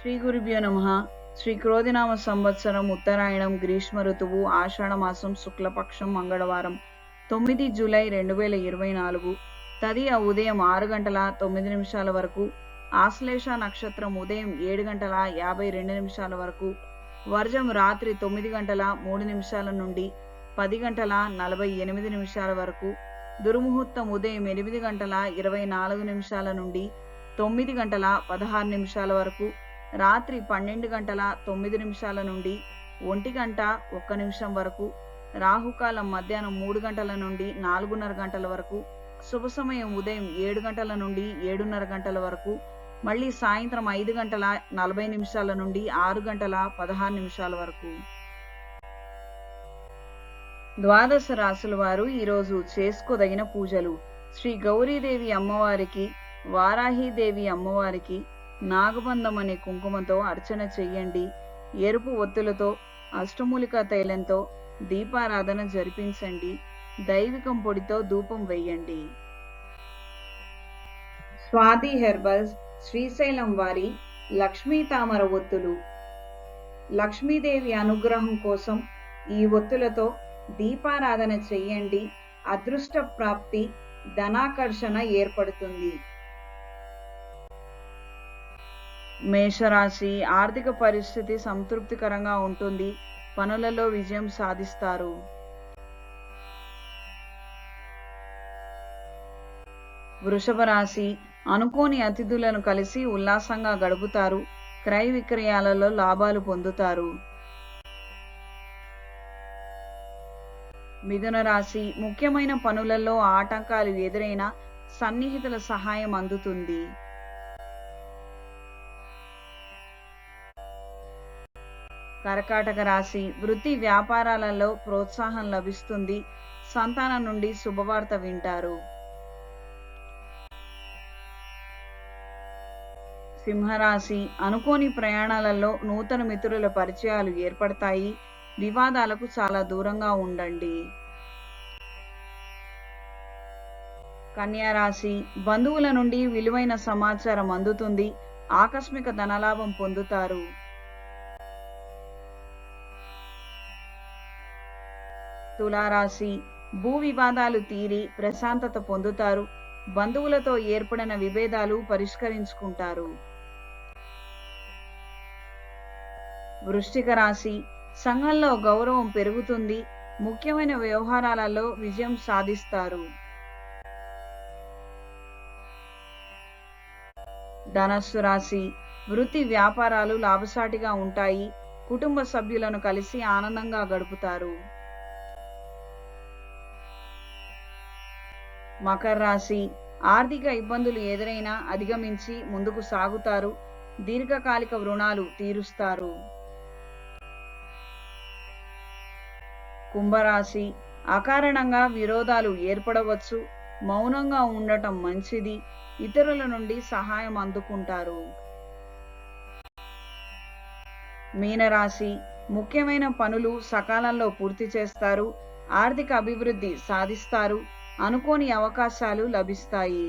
శ్రీ గురుభ్యో నమ. శ్రీ క్రోధినామ సంవత్సరం ఉత్తరాయణం గ్రీష్మ ఋతువు ఆషాఢమాసం శుక్లపక్షం మంగళవారం. తొమ్మిది జూలై రెండు వేల ఇరవై నాలుగు. తదియ ఉదయం ఆరు గంటల తొమ్మిది నిమిషాల వరకు. ఆశ్లేష నక్షత్రం ఉదయం ఏడు గంటల యాభై రెండు నిమిషాల వరకు. వర్జం రాత్రి తొమ్మిది గంటల మూడు నిమిషాల నుండి పది గంటల నలభై ఎనిమిది నిమిషాల వరకు. దుర్ముహూర్తం ఉదయం ఎనిమిది గంటల ఇరవై నాలుగు నిమిషాల నుండి తొమ్మిది గంటల పదహారు నిమిషాల వరకు. రాత్రి పన్నెండు గంటల తొమ్మిది నిమిషాల నుండి ఒంటి గంట ఒక్క నిమిషం వరకు రాహుకాలం మధ్యాహ్నం మూడు గంటల నుండి నాలుగున్నర గంటల వరకు శుభ సమయం ఉదయం ఏడు గంటల నుండి ఏడున్నర గంటల వరకు మళ్ళీ సాయంత్రం ఐదు గంటల నలభై నిమిషాల నుండి ఆరు గంటల పదహారు నిమిషాల వరకు. ద్వాదశ రాశుల వారు ఈరోజు చేసుకోదగిన పూజలు. శ్రీ గౌరీదేవి అమ్మవారికి వారాహీదేవి అమ్మవారికి నాగబంధం అనే కుంకుమతో అర్చన చెయ్యండి. ఎరుపు ఒత్తులతో అష్టమూలిక తైలంతో దీపారాధన జరిపించండి. దైవికం పొడితో ధూపం వేయండి. స్వాతి హెర్బల్స్ శ్రీశైలం వారి లక్ష్మీ తామర ఒత్తులు. లక్ష్మీదేవి అనుగ్రహం కోసం ఈ ఒత్తులతో దీపారాధన చెయ్యండి. అదృష్ట ప్రాప్తి ధనాకర్షణ ఏర్పడుతుంది. మేషరాశి ఆర్థిక పరిస్థితి సంతృప్తికరంగా ఉంటుంది. పనులలో విజయం సాధిస్తారు. వృషభ రాశి అనుకోని అతిథులను కలిసి ఉల్లాసంగా గడుపుతారు. క్రయ విక్రయాలలో లాభాలు పొందుతారు. మిథున రాశి ముఖ్యమైన పనులలో ఆటంకాలు ఎదురైనా సన్నిహితుల సహాయం అందుతుంది. కర్కాటక రాశి వృత్తి వ్యాపారాలలో ప్రోత్సాహం లభిస్తుంది. సంతానం నుండి శుభవార్త వింటారు. సింహరాశి అనుకోని ప్రయాణాలలో నూతన మిత్రుల పరిచయాలు ఏర్పడతాయి. వివాదాలకు చాలా దూరంగా ఉండండి. కన్యారాశి బంధువుల నుండి విలువైన సమాచారం అందుతుంది. ఆకస్మిక ధనలాభం పొందుతారు. తులారాశి. భూ వివాదాలు తీరి ప్రశాంతత పొందుతారు. బంధువులతో ఏర్పడిన విభేదాలు పరిష్కరించుకుంటారు. వృష్టిక రాశి. సంఘంలో గౌరవం పెరుగుతుంది. ముఖ్యమైన వ్యవహారాలలో విజయం సాధిస్తారు. ధనస్సు రాశి. వృత్తి వ్యాపారాలు లాభసాటిగా ఉంటాయి. కుటుంబ సభ్యులను కలిసి ఆనందంగా గడుపుతారు. మకర రాశి. ఆర్థిక ఇబ్బందులు ఎదురైనా అధిగమించి ముందుకు సాగుతారు. దీర్ఘకాలిక రుణాలు తీరుస్తారు. కుంభరాశి. అకారణంగా విరోధాలు ఏర్పడవచ్చు. మౌనంగా ఉండటం మంచిది. ఇతరుల నుండి సహాయం అందుకుంటారు. మీనరాశి. ముఖ్యమైన పనులు సకాలంలో పూర్తి చేస్తారు. ఆర్థిక అభివృద్ధి సాధిస్తారు. అనుకోని అవకాశాలు లభిస్తాయి.